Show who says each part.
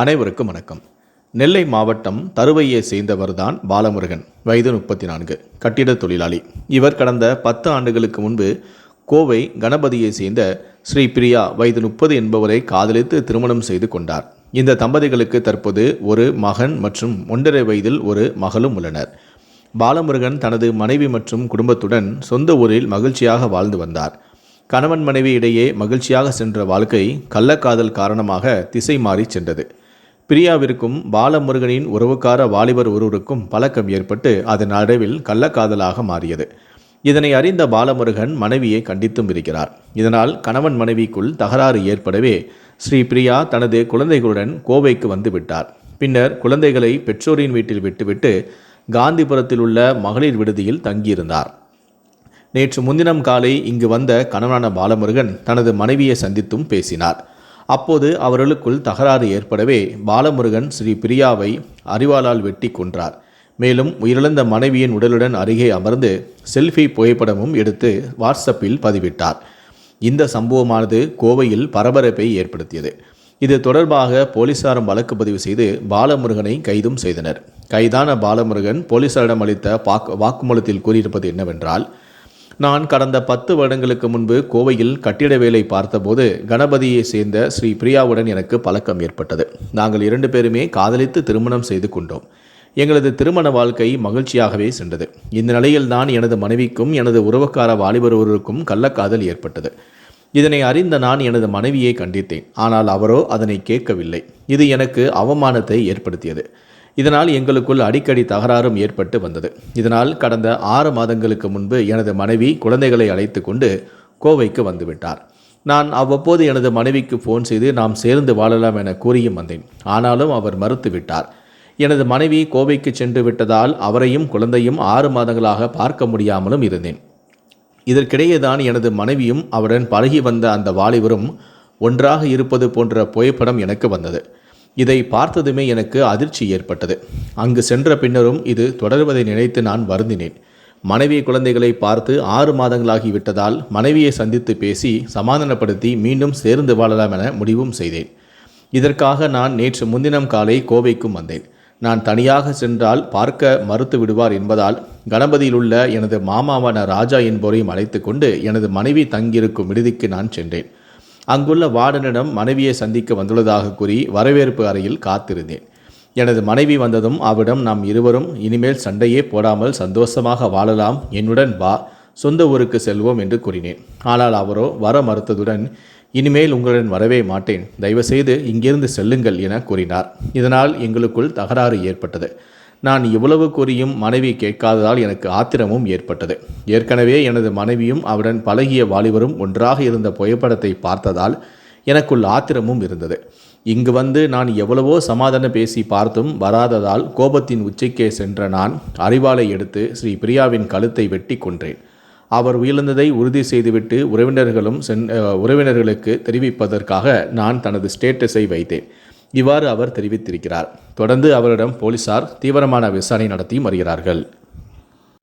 Speaker 1: அனைவருக்கும் வணக்கம். நெல்லை மாவட்டம் தருவையை சேர்ந்தவர்தான் பாலமுருகன் வயது முப்பத்தி நான்கு கட்டிட தொழிலாளி. இவர் கடந்த பத்து ஆண்டுகளுக்கு முன்பு கோவை கணபதியை சேர்ந்த ஸ்ரீ பிரியா வயது முப்பது என்பவரை காதலித்து திருமணம் செய்து கொண்டார். இந்த தம்பதிகளுக்கு தற்போது ஒரு மகன் மற்றும் ஒன்றரை வயதில் ஒரு மகளும் உள்ளனர். பாலமுருகன் தனது மனைவி மற்றும் குடும்பத்துடன் சொந்த ஊரில் மகிழ்ச்சியாக வாழ்ந்து வந்தார். கணவன் மனைவி இடையே மகிழ்ச்சியாக சென்ற வாழ்க்கை கள்ளக்காதல் காரணமாக திசை மாறி சென்றது. பிரியாவிற்கும் பாலமுருகனின் உறவுக்கார வாலிபர் ஒருவருக்கும் பழக்கம் ஏற்பட்டு அதன் நடுவில் கள்ளக்காதலாக மாறியது. இதனை அறிந்த பாலமுருகன் மனைவியை கண்டித்தும் இருக்கிறார். இதனால் கணவன் மனைவிக்குள் தகராறு ஏற்படவே ஸ்ரீ பிரியா தனது குழந்தைகளுடன் கோவைக்கு வந்து விட்டார். பின்னர் குழந்தைகளை பெற்றோரின் வீட்டில் விட்டுவிட்டு காந்திபுரத்தில் உள்ள மகளிர் விடுதியில் தங்கியிருந்தார். நேற்று முன்தினம் காலை இங்கு வந்த கணவனான பாலமுருகன் தனது மனைவியை சந்தித்தும் பேசினார். அப்போது அவர்களுக்குள் தகராறு ஏற்படவே பாலமுருகன் ஸ்ரீ பிரியாவை அறிவாளால் வெட்டி கொன்றார். மேலும் உயிரிழந்த மனைவியின் உடலுடன் அருகே அமர்ந்து செல்ஃபி புகைப்படமும் எடுத்து வாட்ஸ்அப்பில் பதிவிட்டார். இந்த சம்பவமானது கோவையில் பரபரப்பை ஏற்படுத்தியது. இது தொடர்பாக போலீசாரும் வழக்கு பதிவு செய்து பாலமுருகனை கைதும் செய்தனர். கைதான பாலமுருகன் போலீசாரிடம் அளித்த வாக்குமூலத்தில் கூறியிருப்பது என்னவென்றால் நான் கடந்த பத்து வருடங்களுக்கு முன்பு கோவையில் கட்டிட வேலை பார்த்தபோது கணபதியை சேர்ந்த ஸ்ரீ பிரியாவுடன் எனக்கு பழக்கம் ஏற்பட்டது. நாங்கள் இரண்டு பேருமே காதலித்து திருமணம் செய்து கொண்டோம். எங்களது திருமண வாழ்க்கை மகிழ்ச்சியாகவே சென்றது. இந்த நிலையில் தான் எனது மனைவிக்கும் எனது உறவுக்கார வாலிபர் ஒருவருக்கும் கள்ளக்காதல் ஏற்பட்டது. இதனை அறிந்த நான் எனது மனைவியை கண்டித்தேன். ஆனால் அவரோ அதனை கேட்கவில்லை. இது எனக்கு அவமானத்தை ஏற்படுத்தியது. இதனால் எங்களுக்குள் அடிக்கடி தகராறும் ஏற்பட்டு வந்தது. இதனால் கடந்த ஆறு மாதங்களுக்கு முன்பு எனது மனைவி குழந்தைகளை அழைத்து கொண்டு கோவைக்கு வந்துவிட்டார். நான் அவ்வப்போது எனது மனைவிக்கு ஃபோன் செய்து நாம் சேர்ந்து வாழலாம் என கூறியும் வந்தேன். ஆனாலும் அவர் மறுத்துவிட்டார் எனது மனைவி கோவைக்கு சென்று விட்டதால் அவரையும் குழந்தையும் ஆறு மாதங்களாக பார்க்க முடியாமலும் இருந்தேன். இதற்கிடையே தான் எனது மனைவியும் அவருடன் பழகி வந்த அந்த வாலிபரும் ஒன்றாக இருப்பது போன்ற புகைப்படம் எனக்கு வந்தது. இதை பார்த்ததுமே எனக்கு அதிர்ச்சி ஏற்பட்டது. அங்கு சென்ற பின்னரும் இது தொடர்வதை நினைத்து நான் வருந்தினேன். மனைவி குழந்தைகளை பார்த்து ஆறு மாதங்களாகி விட்டதால் மனைவியை சந்தித்து பேசி சமாதானப்படுத்தி மீண்டும் சேர்ந்து வாழலாம் என முடிவும் செய்தேன். இதற்காக நான் நேற்று முன்தினம் காலை கோவைக்கும் வந்தேன். நான் தனியாக சென்றால் பார்க்க மறுத்து விடுவார் என்பதால் கணபதியில் உள்ள எனது மாமாவான ராஜா என்போரையும் அழைத்து கொண்டு எனது மனைவி தங்கியிருக்கும் விடுதிக்கு நான் சென்றேன். அங்குள்ள வார்டனிடம் மனைவியை சந்திக்க வந்துள்ளதாக கூறி வரவேற்பு அறையில் காத்திருந்தேன். எனது மனைவி வந்ததும் அவரிடம் நாம் இருவரும் இனிமேல் சண்டையே போடாமல் சந்தோஷமாக வாழலாம் என்னுடன் வா சொந்த ஊருக்கு செல்வோம் என்று கூறினேன். ஆனால் அவரோ வர மறுத்ததுடன் இனிமேல் உங்களுடன் வரவே மாட்டேன் தயவுசெய்து இங்கிருந்து செல்லுங்கள் என கூறினார். இதனால் எங்களுக்குள் தகராறு ஏற்பட்டது. நான் இவ்வளவு கூறியும் மனைவி கேட்காததால் எனக்கு ஆத்திரமும் ஏற்பட்டது. ஏற்கனவே எனது மனைவியும் அவருடன் பழகிய வாலிபரும் ஒன்றாக இருந்த புகைப்படத்தை பார்த்ததால் எனக்குள் ஆத்திரமும் இருந்தது. இங்கு வந்து நான் எவ்வளவோ சமாதானம் பேசி பார்த்தும் வராததால் கோபத்தின் உச்சிக்கே சென்ற நான் அறிவாலை எடுத்து ஸ்ரீ பிரியாவின் கழுத்தை வெட்டி கொன்றேன். அவர் உயிர்ந்ததை உறுதி செய்துவிட்டு உறவினர்களும் சென் உறவினர்களுக்கு தெரிவிப்பதற்காக நான் தனது ஸ்டேட்டஸை வைத்தேன். இவ்வாறு அவர் தெரிவித்திருக்கிறார். தொடர்ந்து அவரிடம் போலீசார் தீவிரமான விசாரணை நடத்தி வருகிறார்கள்.